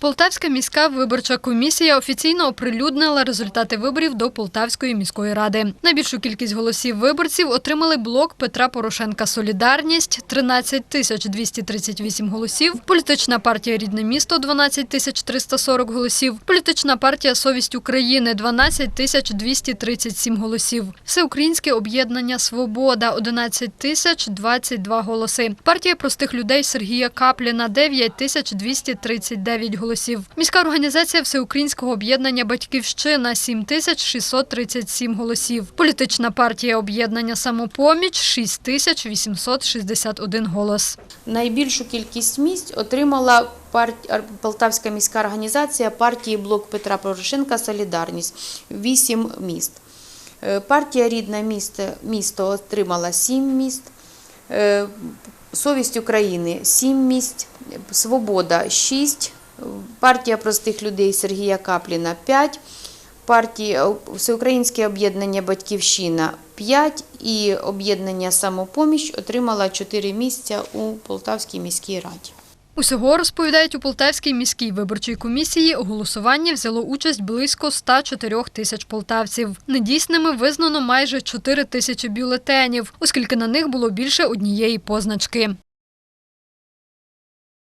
Полтавська міська виборча комісія офіційно оприлюднила результати виборів до Полтавської міської ради. Найбільшу кількість голосів виборців отримали блок Петра Порошенка Солідарність 13 тисяч 238 голосів, політична партія Рідне місто 12 тисяч 340 голосів, політична партія Совість України 12 тисяч 237 голосів, Всеукраїнське об'єднання Свобода 11 тисяч 22 голоси, партія простих людей Сергія Капліна 9 тисяч 239 голосів. Міська організація Всеукраїнського об'єднання Батьківщина 7 тисяч 637 голосів. Політична партія об'єднання Самопоміч 6 тисяч 861 голос. Найбільшу кількість місць отримала Полтавська міська організація партії Блок Петра Порошенка Солідарність 8 міст. Е, Партія Рідне місто, місто отримала 7 міст. Е, Совість України 7 місць, Свобода 6, партія простих людей Сергія Капліна 5, партія Всеукраїнське об'єднання Батьківщина 5 і об'єднання Самопоміч отримала 4 місця у Полтавській міській раді. Усього розповідають у Полтавській міській виборчій комісії. У голосуванні взяло участь близько 104 тисяч полтавців. Недійсними визнано майже 4 тисячі бюлетенів, оскільки на них було більше однієї позначки.